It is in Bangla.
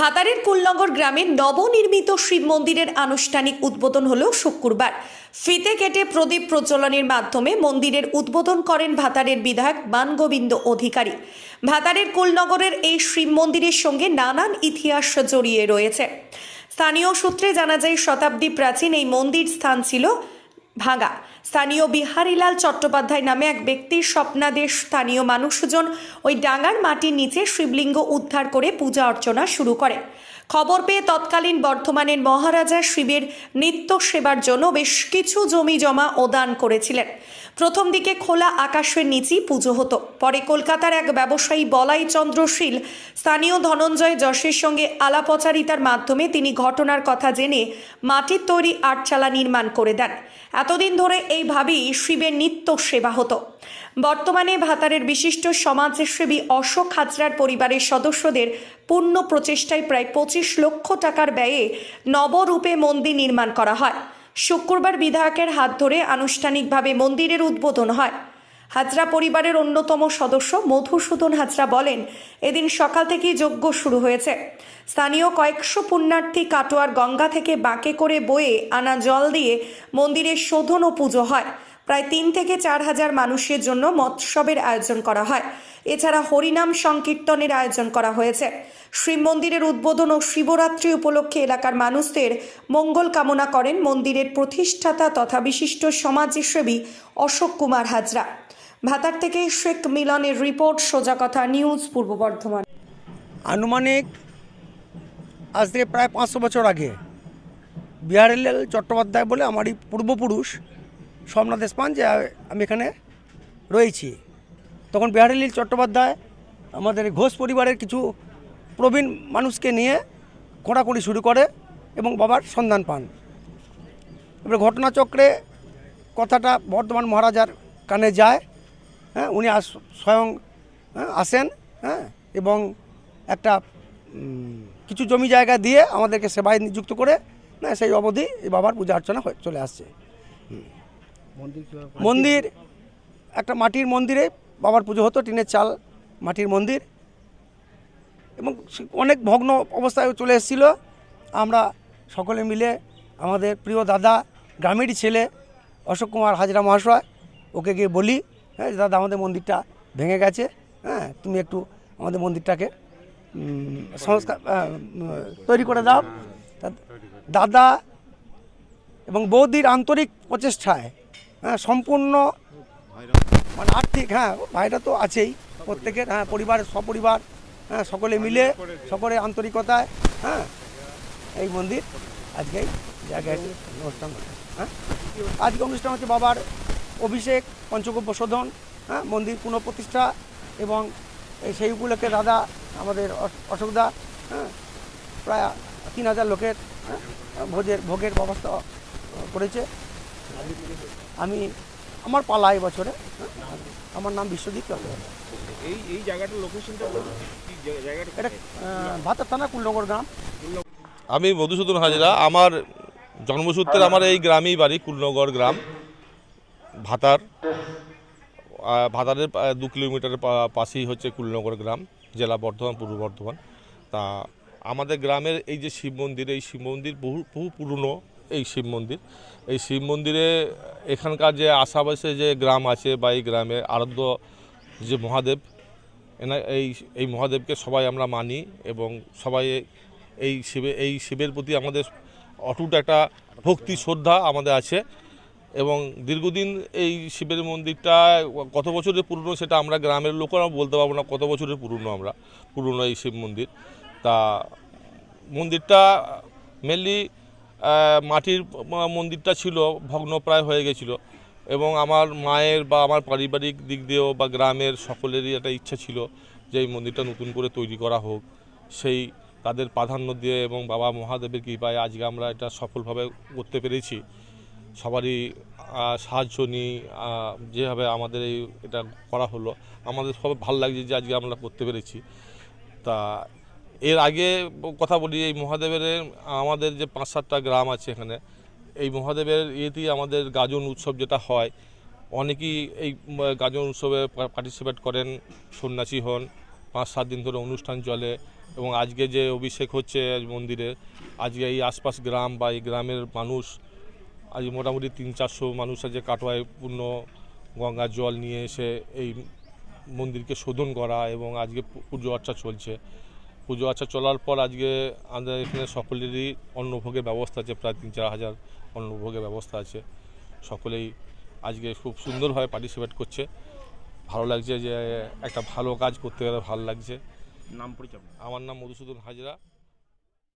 ভাতারের কুলনগর গ্রামের নবনির্মিত শিব মন্দিরের আনুষ্ঠানিক উদ্বোধন হল শুক্রবার। ফিতে কেটে প্রদীপ প্রজ্বলনের মাধ্যমে মন্দিরের উদ্বোধন করেন ভাতারের বিধায়ক বানগোবিন্দ অধিকারী। ভাতারের কুলনগরের এই শিব মন্দিরের সঙ্গে নানান ইতিহাস জড়িয়ে রয়েছে। স্থানীয় সূত্রে জানা যায়, শতাব্দী প্রাচীন এই মন্দির স্থান ছিল ভাঙা। স্থানীয় বিহারীলাল চট্টোপাধ্যায় নামে এক ব্যক্তির স্বপ্নাদেশ স্থানীয় মানুষজন ওই ডাঙার মাটির নিচে শিবলিঙ্গ উদ্ধার করে পূজা অর্চনা শুরু করে। খবর পেয়ে তৎকালীন বর্ধমানের মহারাজা শিবের নিত্য সেবার জন্য বেশ কিছু জমি জমা ও দান করেছিলেন। প্রথম দিকে খোলা আকাশের নিচেই পুজো হতো। পরে কলকাতার এক ব্যবসায়ী বলাই চন্দ্রশীল স্থানীয় ধনঞ্জয় যশের সঙ্গে আলাপচারিতার মাধ্যমে তিনি ঘটনার কথা জেনে মাটির তৈরি আটচালা নির্মাণ করে দেন। এতদিন ধরে এইভাবেই শিবের নিত্য সেবা হতো। বর্তমানে ভাতারের বিশিষ্ট সমাজসেবী অশোক হাজরার পরিবারের সদস্যদের পূর্ণ প্রচেষ্টায় প্রায় পঁচিশ লক্ষ টাকার ব্যয়ে নবরূপে মন্দির নির্মাণ করা হয়। শুক্রবার বিধায়কের হাত ধরে আনুষ্ঠানিকভাবে মন্দিরের উদ্বোধন হয়। হাজরা পরিবারের অন্যতম সদস্য মধুসূদন হাজরা বলেন, এদিন সকাল থেকেই যজ্ঞ শুরু হয়েছে। স্থানীয় কয়েকশো পুণ্যার্থী কাটোয়ার গঙ্গা থেকে বাঁকে করে বয়ে আনা জল দিয়ে মন্দিরের শোধন ও পুজো হয়। প্রায় তিন থেকে চার হাজার মানুষের জন্য মৎসবের আয়োজন করা হয়। এছাড়া হরিনাম সংকীর্তনের আয়োজন করা হয়েছে। শিব মন্দিরের উদ্বোধন ও শিবরাত্রি উপলক্ষে এলাকার মানুষদের মঙ্গল কামনা করেন মন্দিরের প্রতিষ্ঠাতা তথা বিশিষ্ট সমাজসেবী অশোক কুমার হাজরা। ভাতার থেকে শেখ মিলনের রিপোর্ট, সোজা কথা, নিউজ পূর্ব বর্ধমান। আনুমানিক আজ থেকে প্রায় পাঁচশো বছর আগে বিহারীলাল চট্টোপাধ্যায় বলে আমারই পূর্বপুরুষ সোমনাথ পান যে আমি এখানে রয়েছি। তখন বিহারীলাল চট্টোপাধ্যায় আমাদের ঘোষ পরিবারের কিছু প্রবীণ মানুষকে নিয়ে খোঁড়াখুঁড়ি শুরু করে এবং বাবার সন্ধান পান। এবার ঘটনাচক্রে কথাটা বর্ধমান মহারাজার কানে যায়। হ্যাঁ উনি আস স্বয়ং হ্যাঁ, আসেন হ্যাঁ এবং একটা কিছু জমি জায়গা দিয়ে আমাদেরকে সেবায় নিযুক্ত করে না সেই অবধি এই বাবার পূজা অর্চনা হয়ে চলে আসছে। মন্দির একটা মাটির মন্দিরে বাবার পুজো হতো টিনের চাল মাটির মন্দির এবং অনেক ভগ্ন অবস্থায় চলে এসেছিল। আমরা সকলে মিলে আমাদের প্রিয় দাদা গ্রামেরই ছেলে অশোক কুমার হাজরা মহাশয় ওকে গিয়ে বলি হ্যাঁ দাদা, আমাদের মন্দিরটা ভেঙে গেছে হ্যাঁ তুমি একটু আমাদের মন্দিরটাকে সংস্কার তৈরি করে দাও। দাদা এবং বৌদির আন্তরিক প্রচেষ্টায় হ্যাঁ সম্পূর্ণ মানে আর্থিক হ্যাঁ ভাইটা তো আছেই, প্রত্যেকের হ্যাঁ পরিবারের সপরিবার হ্যাঁ সকলে মিলে সকলে আন্তরিকতায় হ্যাঁ এই মন্দির আজকে জায়গায় অনুষ্ঠান হ্যাঁ। আজকে অনুষ্ঠান হচ্ছে বাবার অভিষেক পঞ্চগব্য শোধন হ্যাঁ মন্দির পুনঃপ্রতিষ্ঠা এবং সেই উপলক্ষে দাদা আমাদের অশ- অশোকদা হ্যাঁ প্রায় তিন হাজার লোকের হ্যাঁ, ভোজের ভোগের ব্যবস্থা করেছে। আমি আমার পালা এই বছরে হ্যাঁ, আমার নাম বিশ্বজিৎ এই এই জায়গাটার লোকেশনটা এটা ভাতার থানা কুলনগর গ্রাম। আমি মধুসূদন হাজরা আমার জন্মসূত্রে আমার এই গ্রামেই বাড়ি কুলনগর গ্রাম। ভাতার ভাতারের দু কিলোমিটারের পাশেই হচ্ছে কুলনগর গ্রাম, জেলা বর্ধমান, পূর্ব বর্ধমান। তা আমাদের গ্রামের এই যে শিব মন্দির, এই শিব মন্দির বহু বহু পুরনো এই শিব মন্দির। এই শিব মন্দিরে এখানকার যে আশাপাশে যে গ্রাম আছে বা এই গ্রামে আরাধ্য যে মহাদেব, এনা, এই এই মহাদেবকে সবাই আমরা মানি এবং সবাই এই শিবে, এই শিবের প্রতি আমাদের অটুট একটা ভক্তি, শ্রদ্ধা আমাদের আছে। এবং দীর্ঘদিন এই শিবের মন্দিরটা কত বছরের পুরনো সেটা আমরা গ্রামের লোকেরা বলতে পারব না, কত বছরের পুরনো আমরা, পুরনো এই শিব মন্দির। তা মন্দিরটা মেনলি মাটির মন্দিরটা ছিল ভগ্নপ্রায় হয়ে গেছিল এবং আমার মায়ের বা আমার পারিবারিক দিক দিয়েও বা গ্রামের সকলেরই একটা ইচ্ছা ছিল যে এই মন্দিরটা নতুন করে তৈরি করা হোক। সেই তাদের প্রাধান্য দিয়ে এবং বাবা মহাদেবের কৃপায় আজকে আমরা এটা সফলভাবে করতে পেরেছি। সবারই সাহায্য নিই যেভাবে আমাদের এই এটা করা হলো। আমাদের সব ভালো লাগছে যে আজকে আমরা করতে পেরেছি। তা এর আগে কথা বলি, এই মহাদেবের, আমাদের যে পাঁচ সাতটা গ্রাম আছে এখানে, এই মহাদেবের ইয়েতেই আমাদের গাজন উৎসব যেটা হয়, অনেকেই এই গাজন উৎসবে পার্টিসিপেট করেন, সন্ন্যাসী হন, পাঁচ সাত দিন ধরে অনুষ্ঠান চলে এবং আজকে যে অভিষেক হচ্ছে মন্দিরে, আজকে এই আশপাশ গ্রাম বা এই গ্রামের মানুষ আজ মোটামুটি তিন চারশো মানুষ আছে কাটোয়ায় পূর্ণ গঙ্গার জল নিয়ে এসে এই মন্দিরকে শোধন করা এবং আজকে পুজো আর্চা চলছে। পুজো আর্চা চলার পর আজকে আমাদের এখানে সকলেরই অন্নভোগের ব্যবস্থা আছে প্রায় তিন চার হাজার অন্নভোগের ব্যবস্থা আছে। সকলেই আজকে খুব সুন্দরভাবে পার্টিসিপেট করছে। ভালো লাগছে যে একটা ভালো কাজ করতে গেলে ভালো লাগছে। নাম পরিচয় আমার নাম মধুসূদন হাজরা।